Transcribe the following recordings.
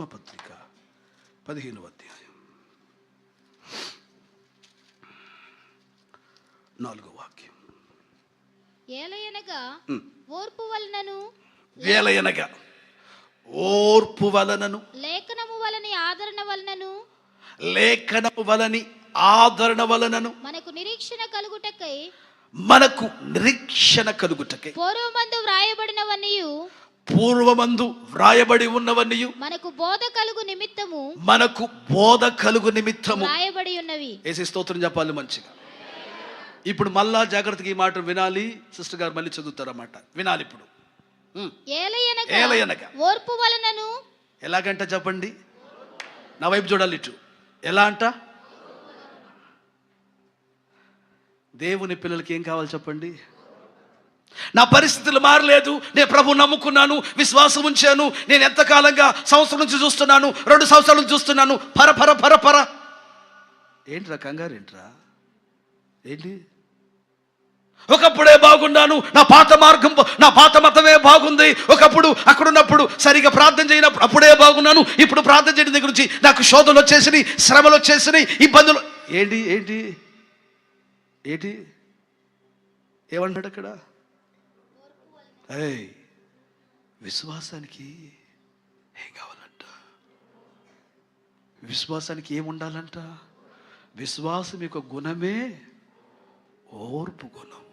రోమపత్రిక పదిహేను అధ్యాయం. నాలుగో వాక్యం. ఏలయనగా ఓర్పు వలనను వేలయనగా ఓర్పు వలనను లేఖనము వలని ఆదరణ వలనను లేఖనము వలని ఆదరణ వలనను మనకు నిరీక్షణ కలుగుటకై మనకు నిరీక్షణ కలుగుటకే పూర్వమందు వ్రాయబడినవన్నీయు పూర్వమందు వ్రాయబడి ఉన్నవన్నీయు. మనకు బోధ కలుగు నిమిత్తము మనకు బోధ కలుగు నిమిత్తము. వ్రాయబడి ఉన్నవి. ఏసీ స్తోత్రం చెప్పాలి మంచిగా. ఇప్పుడు మళ్ళా జాగ్రత్తగా ఈ మాట వినాలి. సిస్టర్ గారు మళ్ళీ చదువుతారన్నమాట. వినాలి ఇప్పుడు. ఓర్పు వలనను ఎలాగంట చెప్పండి? నా వైపు చూడాలి ఇటు. ఎలా అంట? దేవుని పిల్లలకి ఏం కావాలి చెప్పండి? నా పరిస్థితులు మారలేదు. నేను ప్రభు నమ్ముకున్నాను విశ్వాసం ఉంచాను. నేను ఎంతకాలంగా సంవత్సరం నుంచి చూస్తున్నాను రెండు సంవత్సరాల నుంచి చూస్తున్నాను. పర పర పర పర. ఏంట్రా కంగారు ఏంట్రా? ఏంటి? ఒకప్పుడే బాగున్నాను నా పాత మార్గం నా పాత మతమే బాగుంది. ఒకప్పుడు అక్కడున్నప్పుడు సరిగా ప్రార్థన చేయనప్పుడు అప్పుడే బాగున్నాను. ఇప్పుడు ప్రార్థన చేయడం దగ్గర నుంచి నాకు శోధనలు వచ్చేసినాయి శ్రమలు వచ్చేసినాయి ఇబ్బందులు ఏంటి ఏంటి? ఏంటి? ఏమంటాడు అక్కడ? ఏయ్ విశ్వాసానికి ఏం కావాలంట? విశ్వాసానికి ఏముండాలంట విశ్వాసం యొక్క గుణమే ఓర్పు గుణం.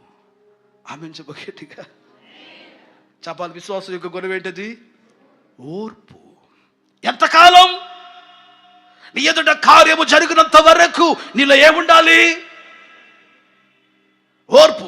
ఆమె చెప్పగట్టిగా? చెప్పాలి విశ్వాసం యొక్క గుణం ఏంటది? ఓర్పు. ఎంతకాలం నీ ఎదుట కార్యము జరిగినంత వరకు నీలో ఏముండాలి? ఓర్పు.